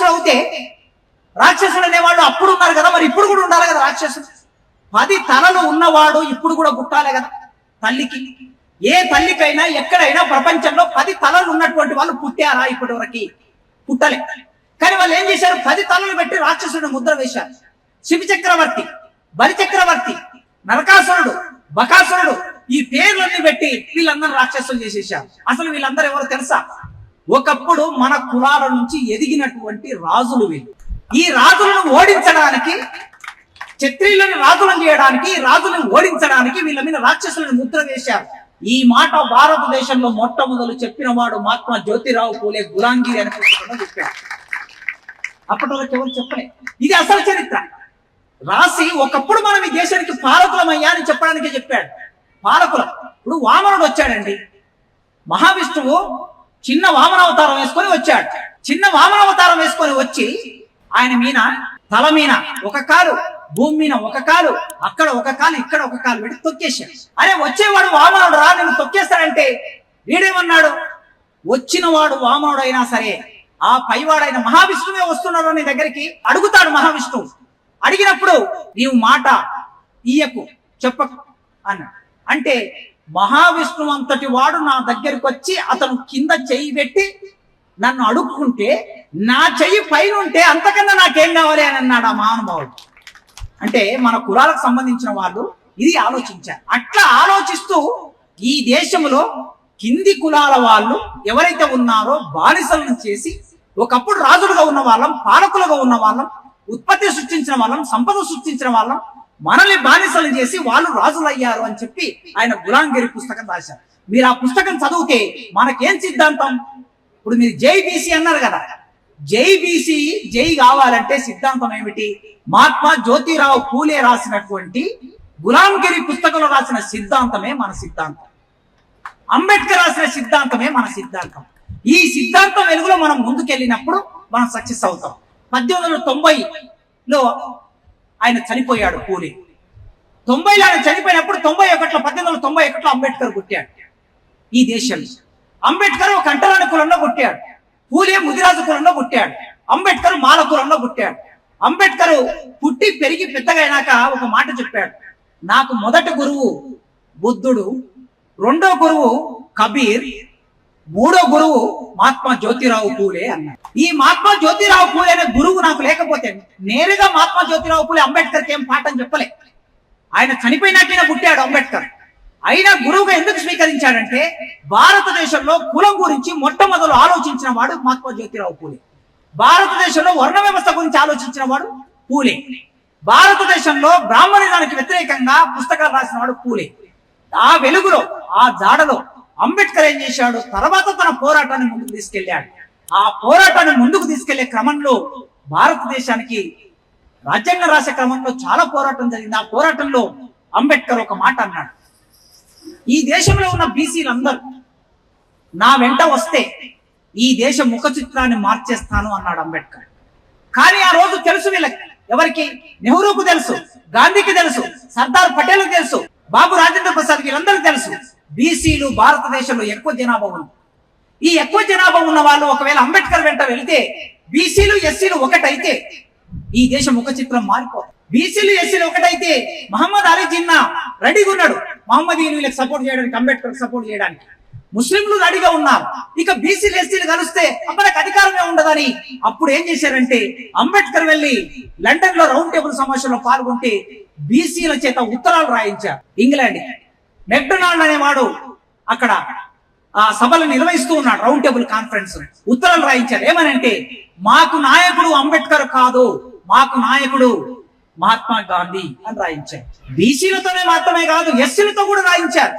రాక్షసుడు అవుతే రాక్షసుడు అనేవాడు అప్పుడు ఉన్నారు కదా మరి ఇప్పుడు కూడా ఉండాలి కదా రాక్షసుడు పది తలలు ఉన్నవాడు ఇప్పుడు కూడా పుట్టాలి కదా తల్లికి. ఏ తల్లికైనా ఎక్కడైనా ప్రపంచంలో పది తలలు ఉన్నటువంటి వాళ్ళు పుట్టారా ఇప్పటి వరకు పుట్టలే. కానీ వాళ్ళు ఏం చేశారు? పది తలలు పెట్టి రాక్షసుడు ముద్ర వేశారు. శివ చక్రవర్తి బలి చక్రవర్తి నరకాసురుడు బకాసురుడు ఈ పేర్లన్నీ పెట్టి వీళ్ళందరూ రాక్షసులు చేసేసారు అసలు వీళ్ళందరూ ఎవరో తెలుసా? ఒకప్పుడు మన కులాల నుంచి ఎదిగినటువంటి రాజులు వీళ్ళు. ఈ రాజులను ఓడించడానికి క్షత్రియులను రాజులను చేయడానికి రాజులను ఓడించడానికి వీళ్ళ మీద రాక్షసులను ముద్ర వేశారు. ఈ మాట భారతదేశంలో మొట్టమొదలు చెప్పిన వాడు మహాత్మా జ్యోతిరావు పూలే గులాంగిరి అని పుస్తకంలో చెప్పాడు. అప్పటి వరకు ఎవరు చెప్పలే. ఇది అసలు చరిత్ర. రాసి ఒకప్పుడు మనం ఈ దేశానికి పాలకులమయ్యా అని చెప్పడానికే చెప్పాడు. పాలకులం. ఇప్పుడు వామనుడు వచ్చాడండి. మహావిష్ణువు చిన్న వామనావతారం వేసుకొని వచ్చాడు. చిన్న వామనావతారం వేసుకొని వచ్చి ఆయన మీన తల మీన ఒక కాలు భూమి మీద ఒక కాలు అక్కడ ఒక కాలు ఇక్కడ ఒక కాలు పెట్టి తొక్కేశాడు. అరే వచ్చేవాడు వామనుడు రా నేను తొక్కేస్తాడంటే వీడేమన్నాడు? వచ్చిన వాడు వామనుడు అయినా సరే ఆ పైవాడైన మహావిష్ణువే వస్తున్నాడు నీ దగ్గరికి? అడుగుతాడు మహావిష్ణువు. అడిగినప్పుడు నీవు మాట ఇయ్యకు చెప్పకు అన్నాడు. అంటే మహావిష్ణువు అంతటి వాడు నా దగ్గరికి వచ్చి అతను కింద చెయ్యి పెట్టి నన్ను అడుక్కుంటే నా చెయ్యి పైన ఉంటే అంతకన్నా నాకేం కావాలి అని అన్నాడు ఆ మహానుభావుడు. అంటే మన కులాలకు సంబంధించిన వాళ్ళు ఇది ఆలోచించారు. అట్లా ఆలోచిస్తూ ఈ దేశంలో కింది కులాల వాళ్ళు ఎవరైతే ఉన్నారో బానిసలను చేసి ఒకప్పుడు రాజులుగా ఉన్న వాళ్ళం పాలకులుగా ఉన్న వాళ్ళం ఉత్పత్తి సృష్టించిన వాళ్ళం సంపద సృష్టించిన వాళ్ళం మనల్ని బానిసలు చేసి వాళ్ళు రాజులయ్యారు అని చెప్పి ఆయన గులాంగిరి పుస్తకం రాశారు. మీరు ఆ పుస్తకం చదివితే మనకేం సిద్ధాంతం? ఇప్పుడు మీరు జైబీసీ అన్నారు కదా. జైబీసీ జై కావాలంటే సిద్ధాంతం ఏమిటి? మహాత్మా జ్యోతిరావు పూలే రాసినటువంటి గులాంగిరి పుస్తకంలో రాసిన సిద్ధాంతమే మన సిద్ధాంతం. అంబేద్కర్ రాసిన సిద్ధాంతమే మన సిద్ధాంతం. ఈ సిద్ధాంతం వెలుగులో మనం ముందుకెళ్ళినప్పుడు మనం సక్సెస్ అవుతాం. పద్దెనిమిది వందల తొంభైలో ఆయన చనిపోయాడు పూలే తొంభైలో ఆయన చనిపోయినప్పుడు తొంభై ఒకటిలో పద్దెనిమిది వందల తొంభై ఒకటిలో అంబేద్కర్ పుట్టాడు. ఈ దేశంలో అంబేద్కర్ ఒక అంటరాని కులంలో పుట్టాడు. పూలే ముదిరాజు కులంలో పుట్టాడు. అంబేద్కర్ మాల కులంలో పుట్టాడు. అంబేద్కర్ పుట్టి పెరిగి పెద్దగా అయినాక ఒక మాట చెప్పాడు. నాకు మొదటి గురువు బుద్ధుడు రెండో గురువు కబీర్ మూడో గురువు మహాత్మా జ్యోతిరావు పూలే అన్నారు ఈ మహాత్మా జ్యోతిరావు పూలే అనే గురువు నాకు లేకపోతే నేరుగా మహాత్మా జ్యోతిరావు పూలే అంబేద్కర్కి ఏం పాఠం చెప్పలే. ఆయన చనిపోయినాకైనా పుట్టాడు అంబేద్కర్. అయినా గురువుగా ఎందుకు స్వీకరించాడంటే భారతదేశంలో కులం గురించి మొట్టమొదలు ఆలోచించిన వాడు మహాత్మా జ్యోతిరావు పూలే. భారతదేశంలో వర్ణ వ్యవస్థ గురించి ఆలోచించిన వాడు పూలే. భారతదేశంలో బ్రాహ్మణిజానికి వ్యతిరేకంగా పుస్తకాలు రాసిన వాడు పూలే. ఆ వెలుగులో ఆ జాడలో అంబేద్కర్ ఏం చేశాడు? తర్వాత తన పోరాటాన్ని ముందుకు తీసుకెళ్ళాడు. ఆ పోరాటాన్ని ముందుకు తీసుకెళ్ళే క్రమంలో భారతదేశానికి రాజ్యాంగం రాసే క్రమంలో చాలా పోరాటం జరిగింది. ఆ పోరాటంలో అంబేద్కర్ ఒక మాట అన్నాడు. ఈ దేశంలో ఉన్న బీసీలందరూ నా వెంట వస్తే ఈ దేశ ముఖ చిత్రాన్ని మార్చేస్తాను అన్నాడు అంబేద్కర్. కానీ ఆ రోజు తెలుసు వీళ్ళకి. ఎవరికి? నెహ్రూకు తెలుసు గాంధీకి తెలుసు సర్దార్ పటేల్ తెలుసు బాబు రాజేంద్ర ప్రసాద్ వీళ్ళందరికీ తెలుసు. బీసీలు భారతదేశంలో ఎక్కువ జనాభా ఉంది ఈ ఎక్కువ జనాభా ఉన్న వాళ్ళు ఒకవేళ అంబేద్కర్ వెంట వెళితే బీసీలు ఎస్సీలు ఒకటైతే ఈ దేశం ముఖ చిత్రం మారిపోతుంది. బీసీలు ఎస్సీలు ఒకటైతే మహమ్మద్ అలీ జిన్నా రెడీగా ఉన్నాడు. మహమ్మద్ వీళ్ళకి సపోర్ట్ చేయడానికి అంబేద్కర్ సపోర్ట్ చేయడానికి. ముస్లింలు రెడీగా ఉన్నారు. ఇక బీసీలు ఎస్సీలు కలిస్తే మనకు అధికారమే ఉండదని అప్పుడు ఏం చేశారంటే అంబేద్కర్ వెళ్ళి లండన్లో రౌండ్ టేబుల్ సమావేశంలో పాల్గొంటే బీసీల చేత ఉత్తరాలు రాయించారు. ఇంగ్లాండ్ మెక్డొనాల్డ్ అనేవాడు అక్కడ ఆ సభలు నిర్వహిస్తూ ఉన్నాడు రౌండ్ టేబుల్ కాన్ఫరెన్స్. ఉత్తరాలు రాయించారు ఏమనంటే మాకు నాయకుడు అంబేద్కర్ కాదు మాకు నాయకుడు మహాత్మా గాంధీ అని రాయించారు బీసీలతోనే మాత్రమే కాదు ఎస్సీలతో కూడా రాయించారు.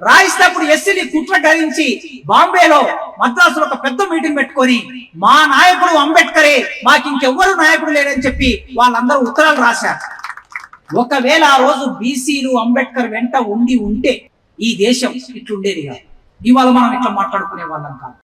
రాయిస్తే అప్పుడు ఎస్సీని కుట్ర ధరించి బాంబేలో మద్రాసులో ఒక పెద్ద మీటింగ్ పెట్టుకొని మా నాయకుడు అంబేద్కరే మాకు ఇంకెవ్వరు నాయకుడు లేరని చెప్పి వాళ్ళందరూ ఉత్తరాలు రాశారు. ఒకవేళ ఆ రోజు బీసీలు అంబేద్కర్ వెంట ఉండి ఉంటే ఈ దేశం ఇట్లుండేది కాదు. ఇవాళ మనం ఇట్లా మాట్లాడుకునే వాళ్ళం కాదు.